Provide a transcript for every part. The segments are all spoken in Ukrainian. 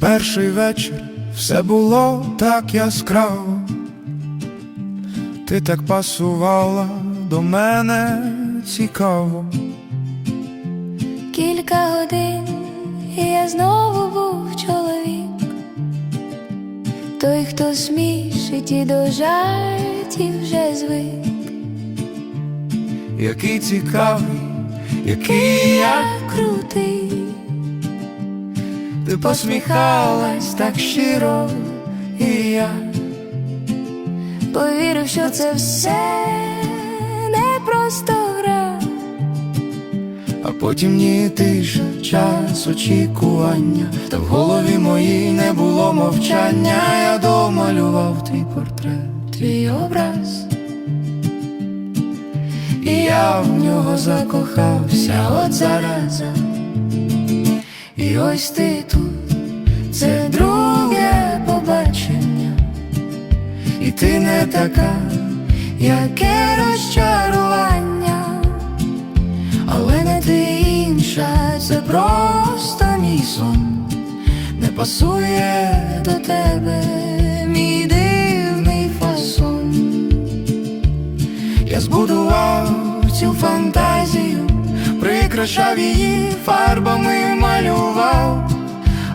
перший вечір все було так яскраво, ти так пасувала до мене цікаво. Кілька годин, і я знову був чоловік, той, хто смішить і до жартів вже звик, Який цікавий, який я я крутий, ти посміхалась так щиро, і я повірив, що це все не просто гра. А потім ні тиша, час очікування, та в голові моїй не було мовчання, я домалював твій портрет, твій образ, і я в нього закохався от зараза. І ось ти тут, це друге побачення, і ти не така, яке розчарування. Але не ти інша, це просто мій сон, не пасує до тебе мій дивний фасон. Я збудував цю фантазію, прикрашав її фарбами малював,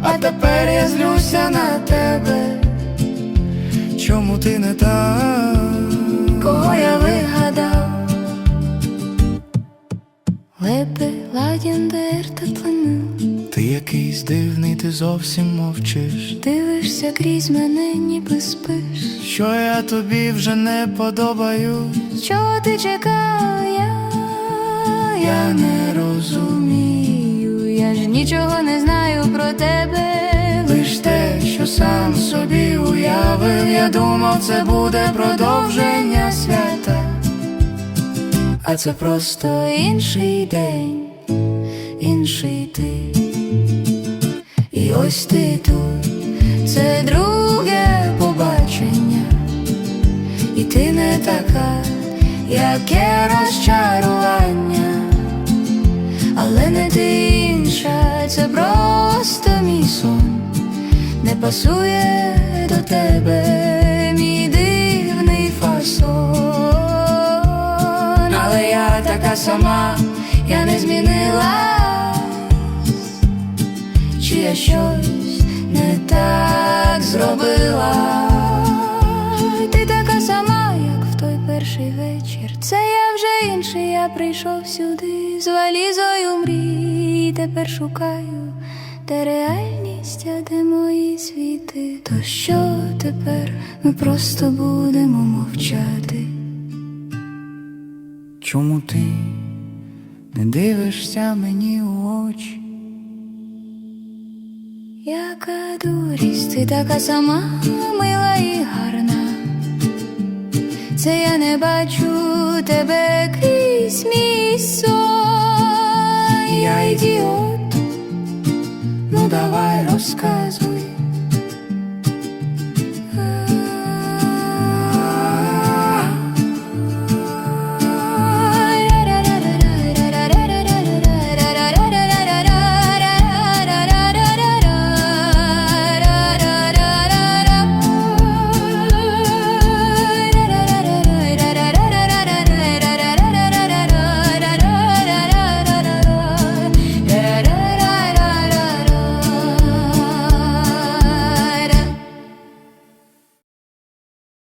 а тепер я злюся на тебе. Чому ти не так? Кого я вигадав? Лепи, ладяндер та тланин Ти якийсь дивний, ти зовсім мовчиш. Дивишся крізь мене, ніби спиш Що я тобі вже не подобаюсь, Чого ти чекав? Я, я не розумію, я ж нічого не знаю про тебе. лиш те, що сам собі уявив, я думав, це буде продовження свята, а це просто інший день, інший ти. І ось ти тут, це друге побачення, і ти не така, яке розчарування, сон, не пасує до тебе мій дивний фасон, але я така сама, я не змінилась, чи я щось не так зробила. Ти така сама, як в той перший вечір. Це я вже інший, я прийшов сюди з валізою мрій. Тепер шукаю, де реальність, а де мої світи. То що тепер ми просто будемо мовчати? чому ти не дивишся мені у очі? Яка дурість, ти така сама мила і гарна. Це я не бачу тебе крізь мій сон. Я